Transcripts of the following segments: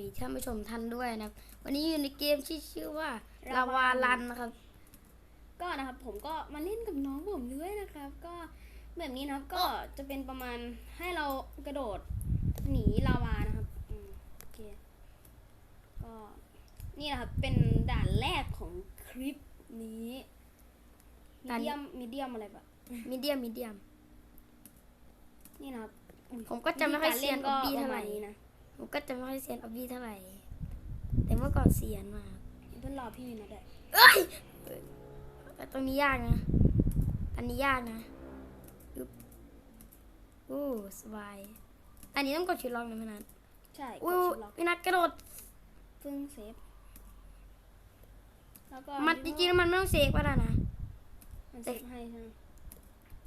ดีท่านผู้ชมท่านด้วยนะครับ วันนี้อยู่ในเกมที่ชื่อว่าลาวาลันนะครับ ก็นะครับผมก็มาเล่นกับน้องผมด้วยนะครับ ก็แบบนี้นะครับก็จะเป็นประมาณให้เรากระโดดหนีลาวานะครับอืมโอเคก็นี่นะครับเป็นด่านแรกของคลิปนี้มีด่านเดียมมีเดียมอะไรแบบมีเดียมมีเดียมนี่นะครับอุ๊ยผมก็จะไม่ค่อยวิธีเซียนก็อบบี้ปเท่าระไหร่มาณนี้นะ ผมก็จะไม่ค่อยเซียนออบบี้เท่าไหร่ แต่เมื่อก่อนเซียนมากเพื่อนรอพี่วินนะเด็กเอ้ยแต่ตรงนี้ยากนะ อันนี้ยากนะอึ๊บอู้สบาย อันนี้ต้องกดชิลล็อกนะพี่นัทใช่กอู้ดชิปล็อกพี่นัทกระโดดซึ่งเซฟแล้วก็มันจริงๆแล้วมันไม่ต้องเซฟก็ได้นะ มันเซฟให้ใช่ไหม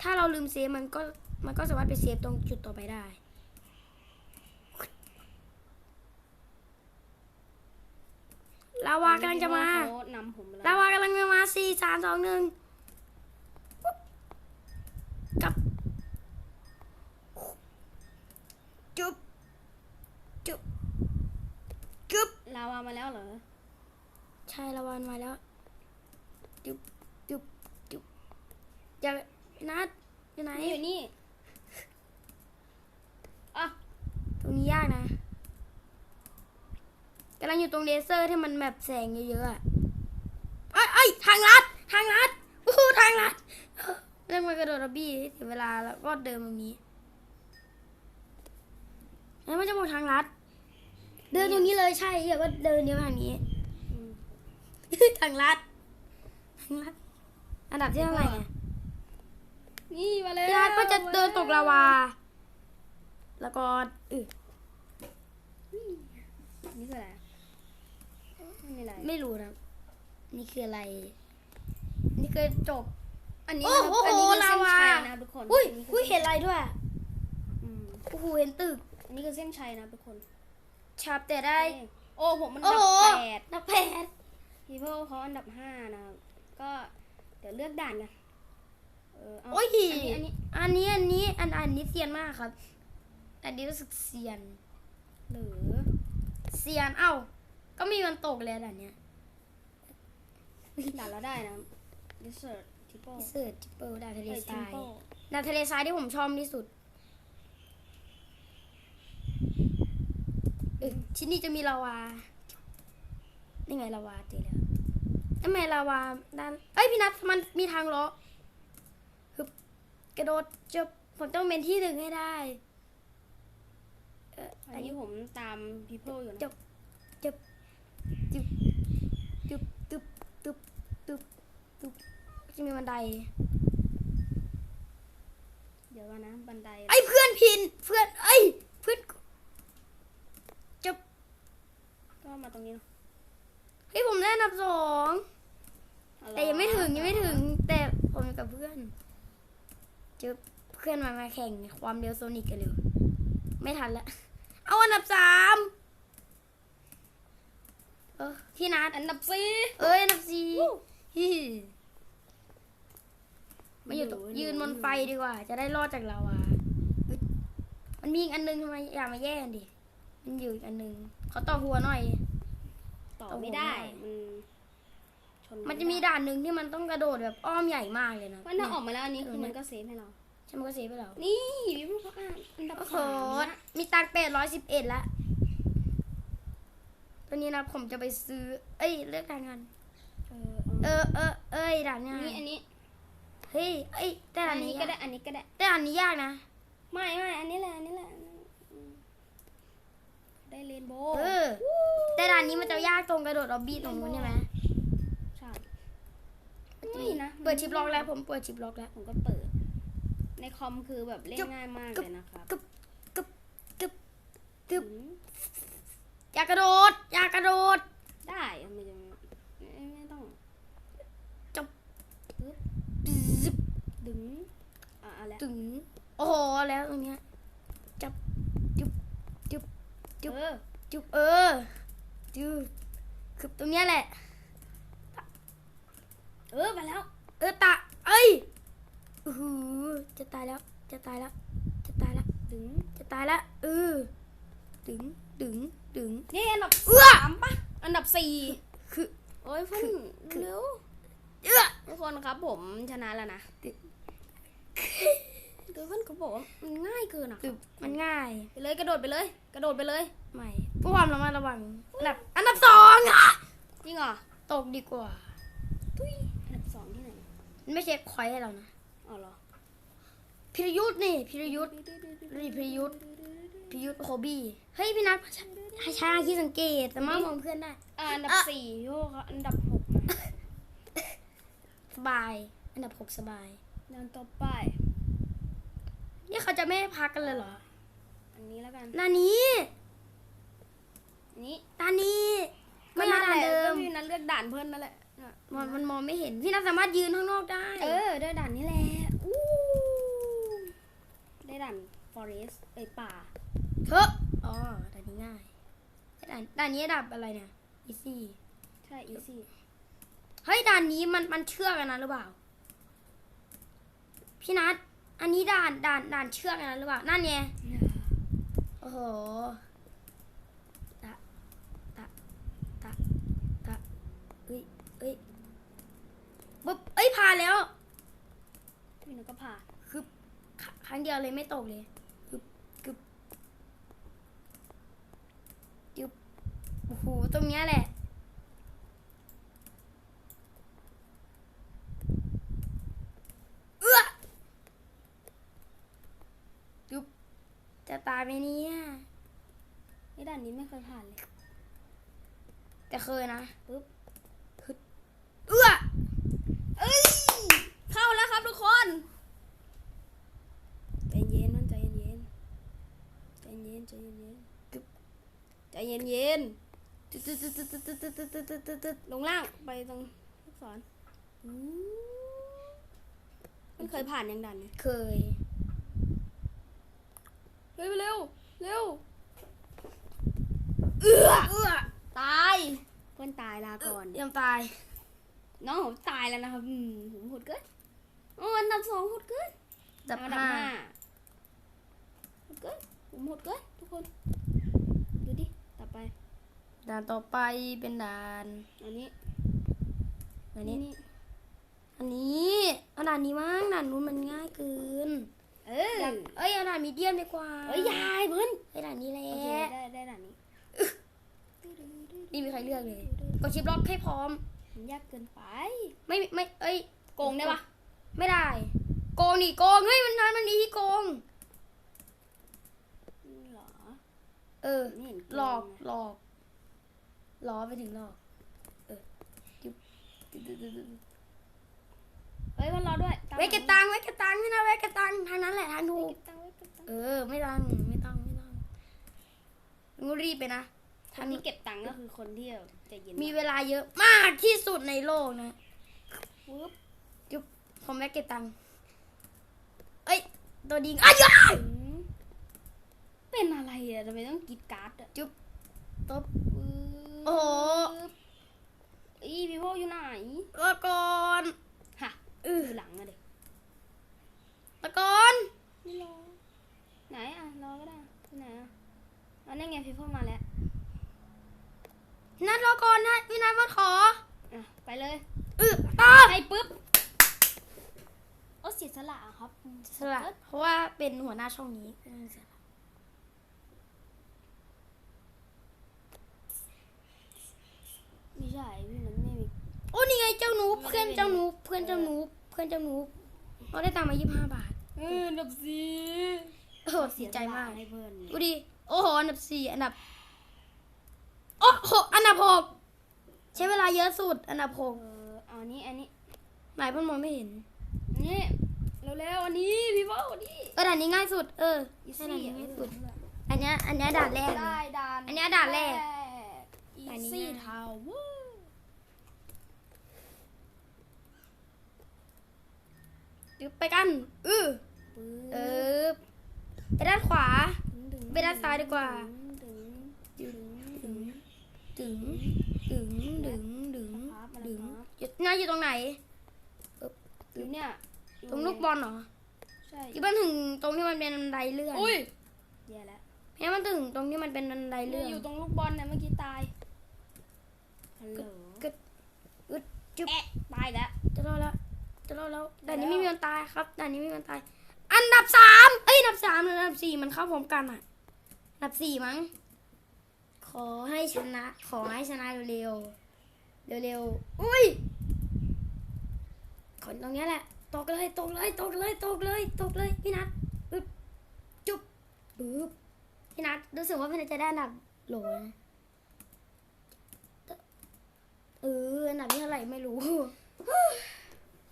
ถ้าเราลืมเซฟมันก็มันก็สามารถไปเซฟตรงจุดต่อไปได้าวากำลังจะมาเขนำผมไปลาแล้ววากำลังจะมาสี่สามสองหนึ่งกลับจุ๊บจุ๊บจุ๊บลาวามาแล้วเหรอ ใช่ลาวานมาแล้วจุ๊บจุ๊บจุ๊บอย่านัดอยู่ไหนนี่อยู่นี่อะตรงนี้ยากนะ กำลังอยู่ตรงเลเซอร์ที่มันแบบแสงเยอะๆอะเอ้ยเอ้ยทางลัดทางลัดอู้หูทางลัดเรื่องมากระโดดระบี้เสียเวลาแล้วก็เดินตรงนี้แล้วมันจะหมดทางลัด เดินตรงนี้เลยใช่อย่าว่าเดินเดียวทางนี้อืมทางลัดทางลัด อันดับที่เท่าไหร่เนี่ยนี่มาแล้วพี่นัทก็จะเดินตกลาวา แล้วก็อึนี่คืออะไร ไม่มีอะไรไม่รู้นะ นี่คืออะไร นี่คือจบ อันนี้โอ้นะครับโหอันนี้คือเส้นลาวาชัยนะครับทุกคนอุ้ยนนี้คือุ้ยเห็นอะไรด้วยอืมโอ้โหเห็นตึกอันนี้คือเส้นชัยนะครับทุกคนชับแต่ได้เอ้ยโอ้ผมมันโอ้ดับโหแปดนักแพทย์พีเพิลเขาอันดับห้านะครับก็เดี๋ยวเลือกด่านกันเออเอาโอ้ยอันนี้อันนี้อันนี้อันนี้อันอันนี้เซียนมากครับ อันนี้รู้สึกเซียน หรือเซียนเอ้า ก็มีมันตกเลยด่านเนี้ยด่านเราได้นะดิเซอร์ทิปเปิลเสิร์ชทิปเปิลดาวทะเลเอ้ยททิราปยเปิลดาวทะเลทรายที่ผมชอบที่สุดเออที่นี่จะมีลาวา นี่ไงลาวาเจอแล้วทำไมลาวาด้าน เอ้ยพี่นัทมันมีทางเลาะฮึบกระโดดจบผมต้องเป็นที่หนึ่งให้ได้เอออัอันนนี้นี้ผมตามพีเพิลอยู่จนะบ จุบจุบจุบ จุบจุบจุบจุบจะมีบันได เดี๋ยวก่อนนะบันไดไอ้เพื่อนพินเพื่อนไอ้ยเพื่อนจบก็มาตรงนี้เนอะเฮ้ยผมได้อันดับสองเอาละแต่ยังไม่ถึงยังไม่ถึง แต่ผมอยู่กับเพื่อนเจอเพื่อนมามาแข่งความเร็วโซนิกกันเร็วไม่ทันละเอาอันดับสาม เออพี่นัทอันดับสี่เอ้ยอันดับสี่ฮิมาอยู่ตรงยืนบนไฟดีกว่า จะได้รอดจากเราอะเฮ้ยมันมีอีกอันนึงทำไมอย่ามาแย่งดิ มันอยู่อีกอันนึงเขาต่อหัวหน่อย ต่อเอาไม่ได้ไม่ได้มันชนมันจะมีด่านหนึ่งที่มันต้องกระโดดแบบอ้อมใหญ่มากเลยนะ มันถ้าออกมาแล้วอันนี้เออคือเนี่ยมันก็เซฟให้เราใช่ไหมก็เซฟไปแล้วนี่พี่พูดเขาอ่านอันดับโอ้โหสามนะมีตังเป็ดร้อยสิบเอ็ดละตั วนี้นะผมจะไปซื้อ เอ้ยเลือกด่านกันเออเออเออเอ้ยด่านเอาง่าอันยนี้อันนี้เฮ้ยเอ้ยแต่ด่าอันนนี้นี้ก็ยากได้อันนี้ก็ได้แต่ด่านนี้ยากนะ ไม่ไม่อันนี้แหละอันนี้แหละอืมได้เรนโบว์เออแต่ด่านนี้มันจะยากตรงกระโดดออบบี้ตรงนู้นใช่ไหมใช่มันจะไม่มีนะเปิดชิปล็อกแล้วผมเปิดชิปล็อกแล้วผมก็เปิด ในคอมคือแบบเล่นจุ๊บง่ายมากกึ๊บเลยนะครับกึบกึบกึบกึบ อืมอย่ากระโดด อย่ากระโดด ได้ทำไมจะไม่ไม่ต้องจบปึ๊บซึบดึงอะเอาละถึงโอ้โหแล้วตรงเนี้ยจับจุบจุบจุ๊บเออจุบเออจุบคือตรงเนี้ยแหละ เออมาแล้ว เออตาเอ้ยอือหือจะตายแล้ว จะตายแล้ว จะตายแล้ว ดึง จะตายแล้วเออ ถึงดึงดึงนี่อันดับเอื้อสามปะอันดับสี่คือโอ้ยเพื่อนเร็วเอื้อทุกคนครับผมชนะแล้วนะคือเพื่อนเขาบอกว่ามันง่ายเกินอะคือมันง่ายไปเลยกระโดดไปเลย กระโดดไปเลยไม่ผู้ความระมัดระวังอันดับอันดับสองอะจริงเหรอตกดีกว่าทุยอันดับสองที่ไหนมันไม่ใช่คอยให้เรานะอ๋อเหรอพิรยุทธ์นี่พิรยุทธ์นี่พิรยุทธ์ พิรยุทธ์โคบี้เฮ้ยพี่นัทให้ใช้อาคีสังเกตสามารถมองเพื่อนได้อ่าอันดับอะสี่พี่โอเขาอันดับหกนะสบาย อันดับหกสบายเดินต่อไปนี่เขาจะไม่ให้พักกันเลยเหรอ อันนี้แล้วกันด้านนี้อันนี้ด้านนี้ไม่ก็เอานั่นด้านแหละเดิมก็พี่นัทเลือกด่านเพื่อนนั่นแหละน่ะมันมันมองไม่เห็นพี่นัทสามารถยืนข้างนอกได้ เออได้ด่านนี้แหละอู้ได้ด่าน forest เอ้ยป่า เถอะอ๋อด่านนี้ง่ายด่านด่านนี้ดับอะไรเนี่ยอีซี่ใช่ easy เฮ้ยด่านนี้มันมันเชือกกันนะหรือเปล่า พี่นัทอันนี้ด่านด่านด่านเชือกกันนะหรือเปล่านั่นไงโอ้โหตะตะตะตะเอ้ยเอ้ยปุ๊บเอ้ยผ่านแล้วพี่นัทก็ผ่านคือคครั้งเดียวเลยไม่ตกเลยกึบกึบกึบโอ้โห ตรงเนี้ยแหละ เอื้อจุบจะตายไหมเนี่ยไอ้ด่านนี้ไม่เคยผ่านเลย แต่เคยนะปุ๊บเอื้อเอ้ย เข้าแล้วครับทุกคนใจเย็นมันใจเย็นใจเย็นใจเย็นใจเย็นเย็น ลงล่างไปตรงลูกศรมันเคยผ่านยังดันเคย เฮ้ยเร็ว เร็ว เอือเออตายเพื่อนตายลาก่อนยังตาย น้องผมตายแล้วนะครับผมหดเกินโอ้อันดับสองหดเกินดับห้าหดเกินผมหดเกินทุกคน ด่านต่อไปเป็นด่านอันนี้อันนี้ อันนี้เอาด่านนี้มั้งด่านนู้นมันง่ายเกิน เออด่านเอ้ยเอาด่านมีเดียมดีกว่าเอ้ยยายเพื่อนไอ้ด่านนี้แหละโอเคได้ได้ด่านนี้นี่มีใครเลือกเลยกดชิปล็อกให้พร้อมมันยากเกินไป ไม่ไม่เอ้ยโกงได้ปะไม่ได้ โกงนี่โกงเฮ้ยมันนั้นมันนี่ที่โกงเหรอเออไม่เห็นโงหลอกนะหลอกห ลอกไปถึงหลอก เออจุ๊บจุ๊บจุ๊บจุ๊บจุ๊บเฮ้ยมันรอด้วยตามไว้เก็บตังค์ไว้เก็บตังค์พี่นะไว้เก็บตังค์ทางนั้นแหละทางถูไว้กเก็บตังค์ไว้เก็บตังค์เออ ไม่ต้องไม่ต้องไม่ต้องงูรีบไปนะทางนี้เก็บตังค์ก็คือคนที่แบบใจเย็นมีเวลาเยอะมากที่สุดในโลกนะปุ๊บจุ๊บผมแม่เก็บตังค์เอ้ยตัวดิงอ้าวย้ายอืมเป็นอะไรอะทำไมต้องกรีดการ์ดอะจุ๊บตบปึ๊บ โอ้โหอีพี่พ่ออยู่ไหนละก่อนฮะเอออยู่หลังอะเด็กละก่อนไม่รอไหนอะรอก็ได้ที่ไหนอะอันนี้ไงพี่พ่อมาแล้วนัดรอก่อนนะพี่นัดมาขออะไปเลยเออต่อไปปุ๊บโอ้เสียสละอะครับสละเพราะว่าเป็นหัวหน้าช่องนี้เออเสียสละ ไม่ใช่พี่มันไม่มี โอ้นี่ไงเจ้าหนูเพื่อนเจ้าหนูเพื่อนเจ้าหนูเพื่อนเจ้าหนูเราได้ตังค์มายี่สิบห้าบาทเอออันดับสี่โอ้โหเสียใจมากให้เพื่อนดูดิโอ้โหอันดับสี่อันดับโอ้โหอันดับหกใช้เวลาเยอะสุด อันดับหเอกอเอาอันนี้อันนี้หมายเพื่อนมองไม่เห็นอันนี้เร็วๆอันนี้พี่พ่ออันนี้เออด่านนี้ง่ายสุด เอออีใช่ซี่ด่านนี้อะง่ายสุด อันเนี้ยอันเนี้ยด่านแรกเลยได้ด่านอันเนี้ยด่านแรก อีด่านนี้ซี่ง่ายทาวเวอร์ ดึไปกัน อือเออไปด้านขวา ไปด้านซ้ายดีกว่า ดึง ดึง ดึง ดึง ดึง ดึง ดึงอยู่น่าอยู่ตรงไหนอยู่เนี่ย ตรงลูกบอลเหรอ ใช่อยู่บ้านถึงตรงที่มันเป็นบันไดเลื่อนอุ้ยแย่แล้วแม้มันถึงตรงที่มันเป็นบันไดเลื่อนอยู่ตรงลูกบอลเนี่ยเมื่อกี้ตายฮัลโหลกึดอึดจุ๊บตายแล้วจะรอดแล้ว จะรอดแล้วแต่นี้แล้วไม่มีวันตายครับแต่นี้ไม่มีวันตาย อันดับสามเอ้ยอันดับสามหรืออันดับสี่มันเข้าพร้อมกันอะอันดับสี่มั้ง ขอให้ชนะ ขอให้ชนะเร็วๆเร็วๆอุ้ยคนตรงเนี้ยแหละตกเลยตกเลยตกเลยตกเลยตกเลยพี่นัทอึบจุ๊บบึ๊บพี่นัทรู้สึกว่าพี่นัทจะได้อันดับโหลนะเอออันดับที่เท่าไหร่ไม่รู้พี่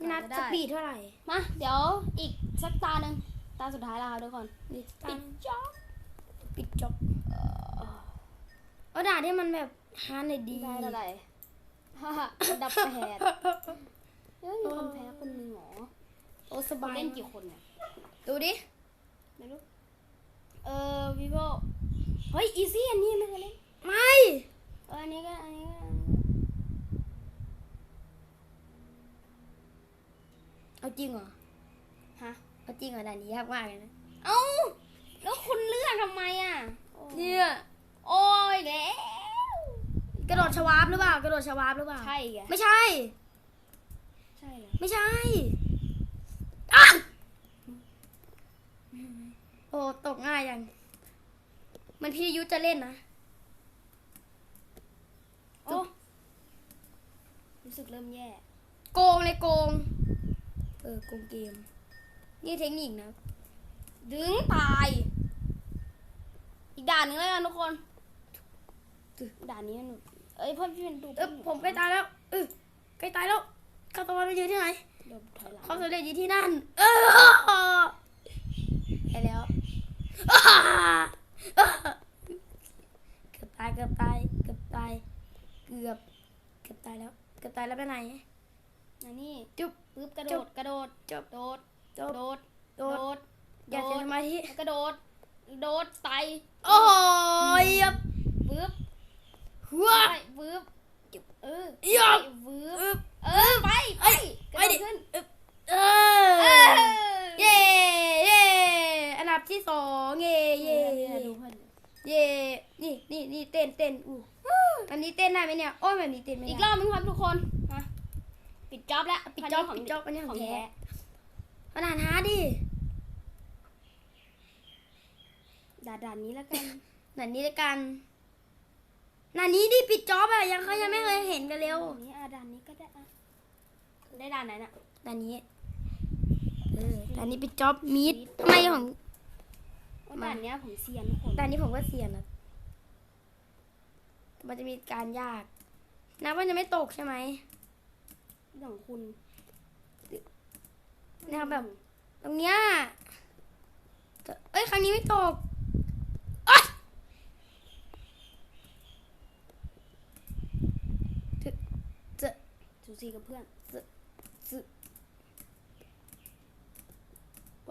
นัทสปีดเท่าไหร่ มา เดี๋ยวอีกสักตาหนึ่งตาสุดท้ายแล้วครับทุกคนปิดปิดจ็อบปิดจบเอาด่าที่มันแบบฮาร์ดหน่อยดีได้เท่าไหร่ฮ่าฮ่าอันดับแปดเฮ้ยมีคนแพ้คนหนึ่งเหรอโอ้สบายเล่นกี่คนเนี่ยดูดิไม่รู้เออวิโวเฮ้ยอีซี่อันนี้ไม่เคยเล่นไม่เอออันนี้ก็อันนี้ก็ เอาจริงเหรอ ฮะ เอาจริงเหรอด่านนี้ยากมากเลยนะ เอ้า แล้วคุณเลือกทำไมอะโอ้เนี่ย โอ้ยแล้ว กระโดดชวาร์ปหรือเปล่า กระโดดชวาร์ปหรือเปล่า ใช่ไงไม่ใช่ ใช่เหรอไม่ใช่อะโอ้ตกง่ายยัง มันพี่ยุทธจะเล่นนะ โอ้ รู้สึกเริ่มแย่ โกงเลยโกง เออโกงเกม นี่เทคนิคนะ ดึงตาย อีกด่านหนึงแล้วกันทุกคน ด่านนี้หนูเอ้ยพ่อพี่เป็นดูเออผมใกล้ตายแล้วเออใกล้ตายแล้วข้าตะวันไปยืนที่ไหนเดี๋ยวถอยหลังความสำเร็จอยู่ที่นั่น เออไปแล้วเกือบตายเกือบตายเกือบตายเกือบเกือบตายแล้วเกือบตายแล้วไปไหนอันนี้จุ๊บ ปึ๊บกระโดจุ๊ดบกระโดดจุ๊บโดดโดดโดดโดโดดดอย่าเสียสมาธิแล้วกระโดด โดดไตโอ้ยยับปึ๊บหัวไปปึ๊บเออยับไปปึ๊บอึ๊บเออไปไปกระไปโดดิดขึ้นเอเอออเย่เย่อันดับที่สองเย่เย่เย่เย่ดูเพื่อนเย่นี่นี่นี่เต้นเต้นอู้อันนี้เต้นได้ไหมเนี่ยโอ้ยแบบนี้เต้นไม่ได้อีกรอบนึงครับทุกคนมา ปิดจ็อบแล้ว ปิดจ็อบนนี้ขงปิดจ็อบอันนี้ของของแท้แท้ขนาดฮาร์ดดิด่าด่านนี้แล้วกันหนันนี้ละกันหนันนี้ดิปิดจ็อบอะยังเขายังไม่เคยเห็นกันเร็วด่านนี้อะด่านนี้ก็ได้อะได้ด่านไหนน่ะหนันนี้เออหนันนี้ปิดจ็อบมีดทำไมของว่าด่านเนี้ยผมเซียนทุกคนแต่อันนี้ผมก็เสียนนะมันจะมีการยากนับว่าจะไม่ตกใช่ไหม ของคุณนะครับแบบ ตรงเนี้ยแต่เอ้ยครั้งนี้ไม่ตกเอ้ยถึจะสูสีกับเพื่อน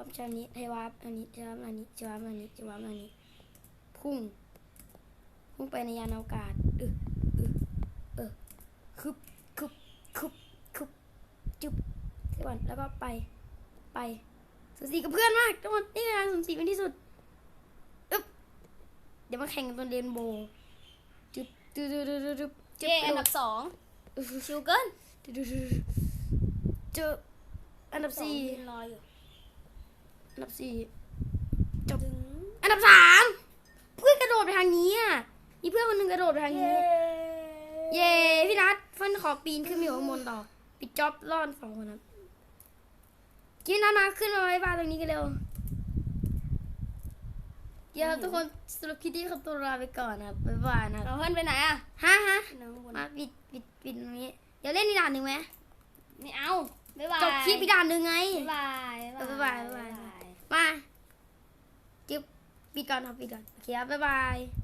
วับชานี้เทวาบอันนี้เทวาบอันนี้เทวาบอันนี้เทวาบอันนี้ พุ่ง พุ่งไปในยานอวกาศเออเออเออคึบคึบคึบคึบ จุ๊บเดี๋ยวก่อนแล้วก็ไปไปสูสีกับเพื่อนมากทุกคนนี่คือการสูสีเป็นที่สุดอึ๊บเดี๋ยวมาแข่งกันตอนเรนโบว์จุ๊บจุ๊บจุ๊บจุ๊บจุ๊บจุ๊บเจอันดับสองชิวเกินจุ๊บจุ๊บจุ๊บจุ๊บอันดับสี่ยืนรออยู่อันดับสี่ดึงอันดับสามเพื่อนกระโดดไปทางนี้อะมีเพื่อนคนหนึ่งกระโดดไปทางนี้ เย้พี่นัทเฟินขอปีนขึ้นไปอยู่ข้างบนต่อ ปิดจ็อบรอดสองคนครับกินนัทมาขึ้นมาไว้บ้านตรงนี้กันเร็วเดี๋ยวทุกคนสรุปคลิปนี้ขอตัวลาไปก่อนนะครับบ๊ายบายนะครับเราเพื่อนไปไหนอะฮะฮะน้องบนมาปิดปิดปิดตรงนี้เดี๋ยวเล่นอีกด่านหนึ่งไหมไม่เอาบ๊ายบายจบคลิปอีกด่านหนึ่งไงบ๊ายบายบ๊ายบายบ๊ายบายมาจิ๊บปิดก่อนครับปิดก่อนโอเคครับบ๊ายบาย